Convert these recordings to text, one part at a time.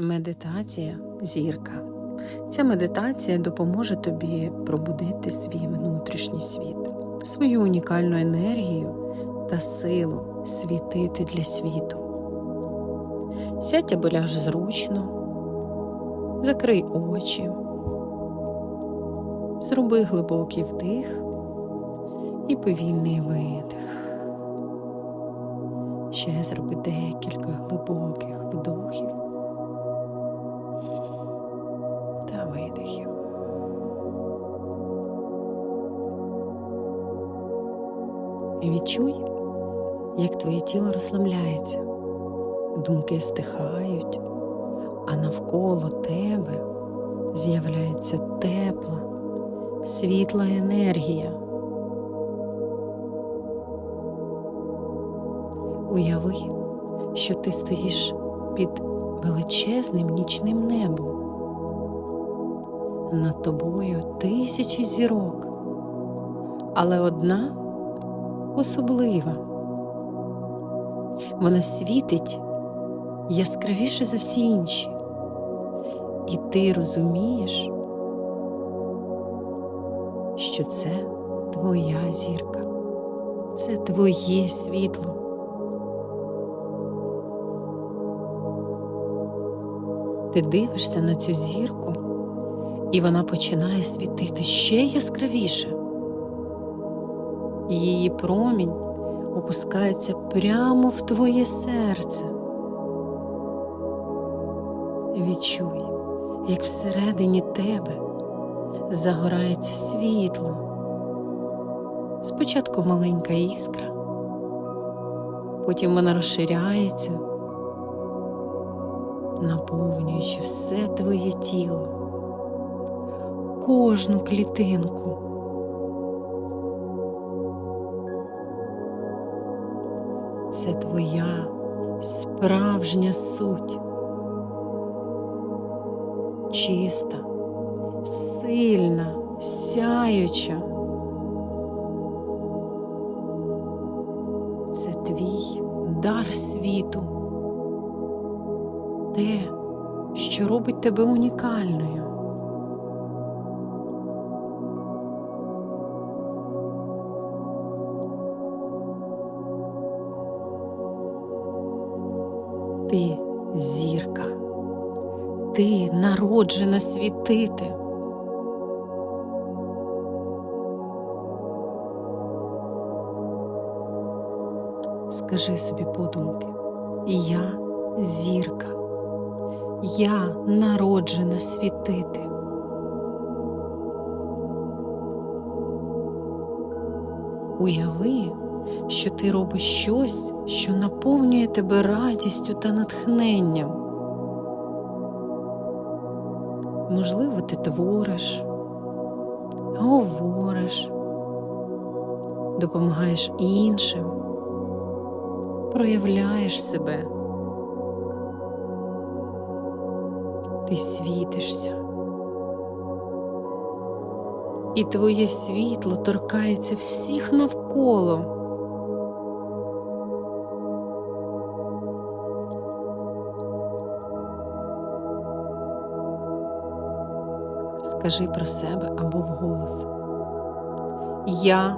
Медитація зірка. Ця медитація допоможе тобі пробудити свій внутрішній світ, свою унікальну енергію та силу світити для світу. Сядь або ляж зручно, закрий очі, зроби глибокий вдих і повільний видих. Ще зроби декілька глибоких вдохів І відчуй, як твоє тіло розслабляється, думки стихають, а навколо тебе з'являється тепла, світла енергія. Уяви, що ти стоїш під величезним нічним небом. Над тобою тисячі зірок, але одна особлива. Вона світить яскравіше за всі інші. І ти розумієш, що це твоя зірка, це твоє світло. Ти дивишся на цю зірку, і вона починає світити ще яскравіше. Її промінь опускається прямо в твоє серце. Відчуй, як всередині тебе загорається світло. Спочатку маленька іскра, потім вона розширяється, наповнюючи все твоє тіло, кожну клітинку. Це твоя справжня суть, чиста, сильна, сяюча. Це твій дар світу, те, що робить тебе унікальною. Зірка, ти народжена світити. Скажи собі подумки, я зірка, я народжена світити. Уяви, що ти робиш щось, що наповнює тебе радістю та натхненням. Можливо, ти твориш, говориш, допомагаєш іншим, проявляєш себе. Ти світишся. І твоє світло торкається всіх навколо. Скажи про себе або вголос. Я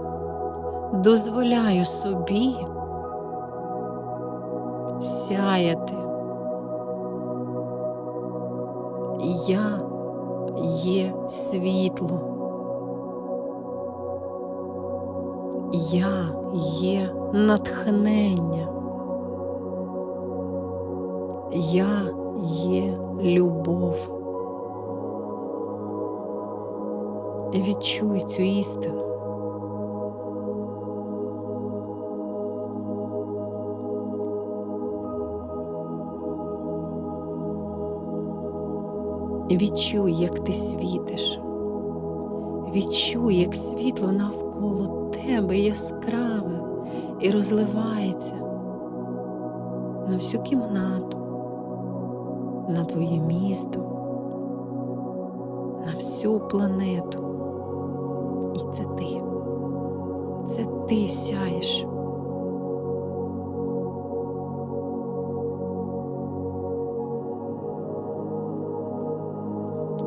дозволяю собі сяяти. Я є світло. Я є натхнення. Я є любов. Відчуй цю істину. Відчуй, як ти світиш. Відчуй, як світло навколо тебе яскраве і розливається на всю кімнату, на твоє місто, на всю планету. І це ти. Це ти сяєш.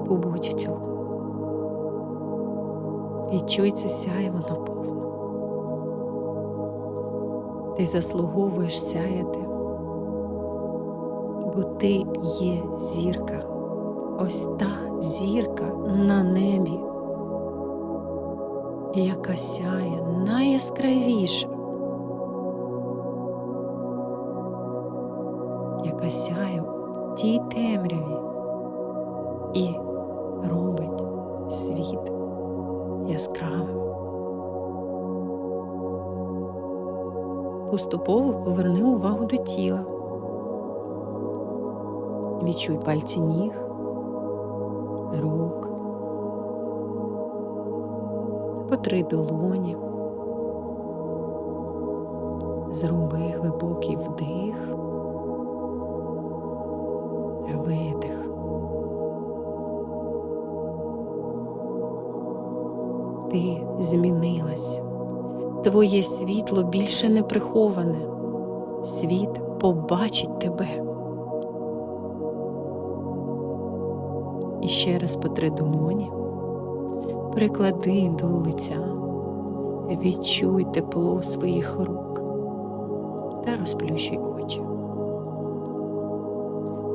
Побудь в цьому. Відчуй це сяйво наповну. Ти заслуговуєш сяяти, бо ти є зірка, ось та зірка на небі, яка сяє найяскравіше, яка сяє в тій темряві і робить світ яскравим. Поступово поверни увагу до тіла. Відчуй пальці ніг, рук, потри долоні. Зроби глибокий вдих, видих. Ти змінилась. Твоє світло більше не приховане. Світ побачить тебе. І ще раз по три долоні. Приклади до лиця, відчуй тепло своїх рук та розплющуй очі.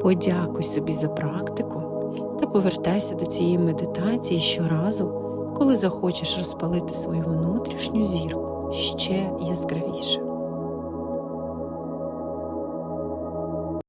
Подякуй собі за практику та повертайся до цієї медитації щоразу, коли захочеш розпалити свою внутрішню зірку ще яскравіше.